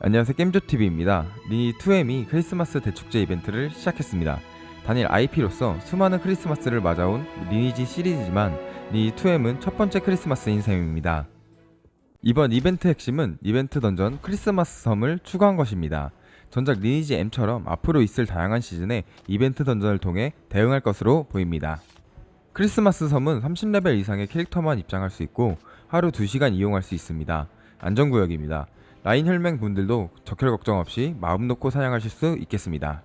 안녕하세요 게임조TV입니다. 리니2M이 크리스마스 대축제 이벤트를 시작했습니다. 단일 IP로서 수많은 크리스마스를 맞아온 리니지 시리즈지만 리니2M은 첫 번째 크리스마스인 셈입니다. 이번 이벤트 핵심은 이벤트 던전 크리스마스 섬을 추가한 것입니다. 전작 리니지 M처럼 앞으로 있을 다양한 시즌에 이벤트 던전을 통해 대응할 것으로 보입니다. 크리스마스 섬은 30레벨 이상의 캐릭터만 입장할 수 있고 하루 2시간 이용할 수 있습니다. 안전구역입니다. 라인 혈맹 분들도 적혈 걱정 없이 마음 놓고 사냥하실 수 있겠습니다.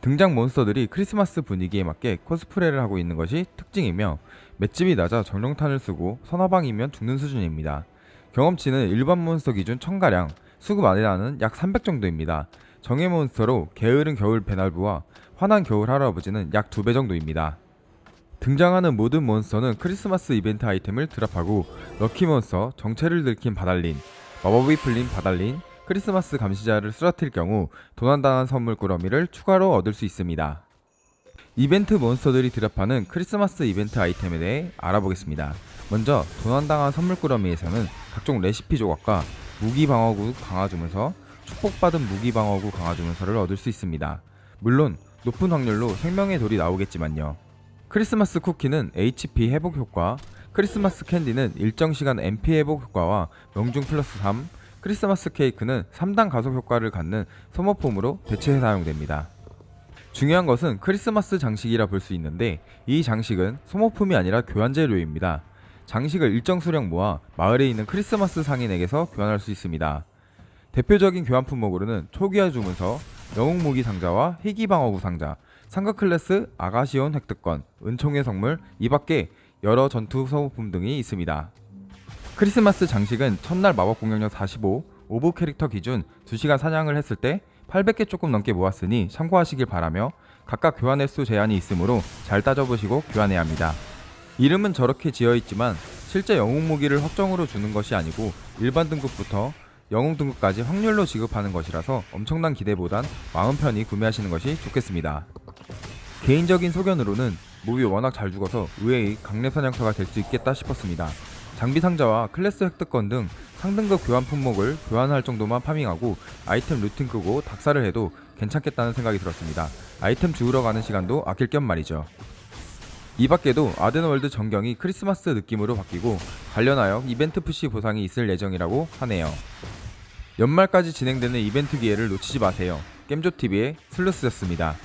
등장 몬스터들이 크리스마스 분위기에 맞게 코스프레를 하고 있는 것이 특징이며 맷집이 낮아 정령탄을 쓰고 선화방이면 죽는 수준입니다. 경험치는 일반 몬스터 기준 1000가량, 수급 아래라는 약 300 정도입니다. 정예 몬스터로 게으른 겨울 배날부와 화난 겨울 할아버지는 약 2배 정도입니다. 등장하는 모든 몬스터는 크리스마스 이벤트 아이템을 드랍하고 럭키 몬스터, 정체를 들킨 바달린, 마법이 풀린 바달린, 크리스마스 감시자를 쓰러뜨릴 경우 도난당한 선물 꾸러미를 추가로 얻을 수 있습니다. 이벤트 몬스터들이 드랍하는 크리스마스 이벤트 아이템에 대해 알아보겠습니다. 먼저 도난당한 선물 꾸러미에서는 각종 레시피 조각과 무기 방어구 강화 주문서, 축복받은 무기 방어구 강화 주문서를 얻을 수 있습니다. 물론 높은 확률로 생명의 돌이 나오겠지만요. 크리스마스 쿠키는 HP 회복 효과, 크리스마스 캔디는 일정 시간 MP 회복 효과와 명중 플러스 3, 크리스마스 케이크는 3단 가속 효과를 갖는 소모품으로 대체해 사용됩니다. 중요한 것은 크리스마스 장식이라 볼 수 있는데 이 장식은 소모품이 아니라 교환 재료입니다. 장식을 일정 수량 모아 마을에 있는 크리스마스 상인에게서 교환할 수 있습니다. 대표적인 교환 품목으로는 초기화 주문서, 영웅 무기 상자와 희귀 방어구 상자, 상급 클래스 아가시온 획득권, 은총의 선물, 이 밖에 여러 전투 소모품 등이 있습니다. 크리스마스 장식은 첫날 마법 공격력 45, 오브 캐릭터 기준 2시간 사냥을 했을 때 800개 조금 넘게 모았으니 참고하시길 바라며 각각 교환 횟수 제한이 있으므로 잘 따져보시고 교환해야 합니다. 이름은 저렇게 지어 있지만 실제 영웅 무기를 확정으로 주는 것이 아니고 일반 등급부터 영웅 등급까지 확률로 지급하는 것이라서 엄청난 기대보단 마음 편히 구매하시는 것이 좋겠습니다. 개인적인 소견으로는 몹이 워낙 잘 죽어서 의외의 강력 사냥터가 될 수 있겠다 싶었습니다. 장비 상자와 클래스 획득권 등 상등급 교환 품목을 교환할 정도만 파밍하고 아이템 루틴 끄고 닥사를 해도 괜찮겠다는 생각이 들었습니다. 아이템 주우러 가는 시간도 아낄 겸 말이죠. 이 밖에도 아덴월드 전경이 크리스마스 느낌으로 바뀌고 관련하여 이벤트 푸시 보상이 있을 예정이라고 하네요. 연말까지 진행되는 이벤트 기회를 놓치지 마세요. 겜조TV의 슬루스였습니다.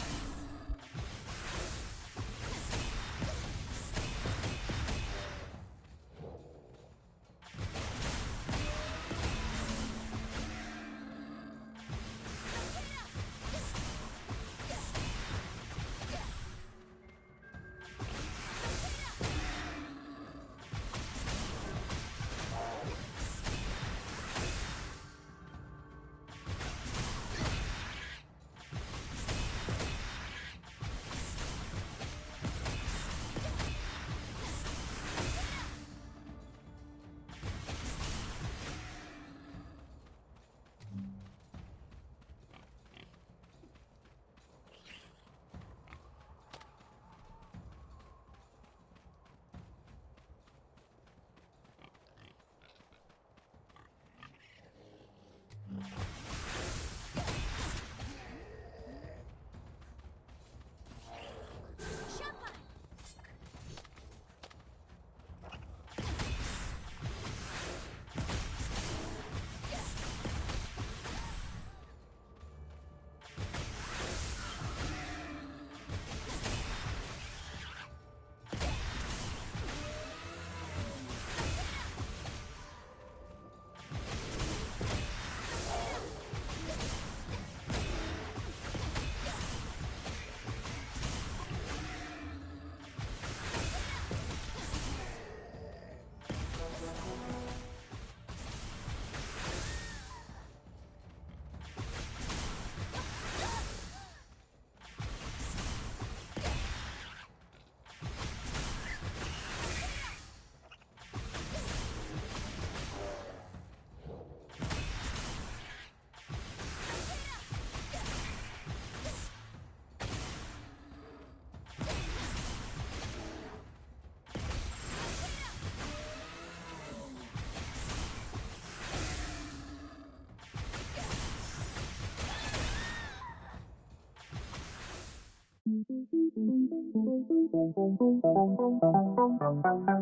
Thank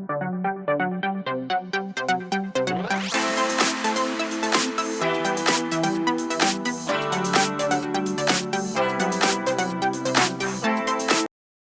you.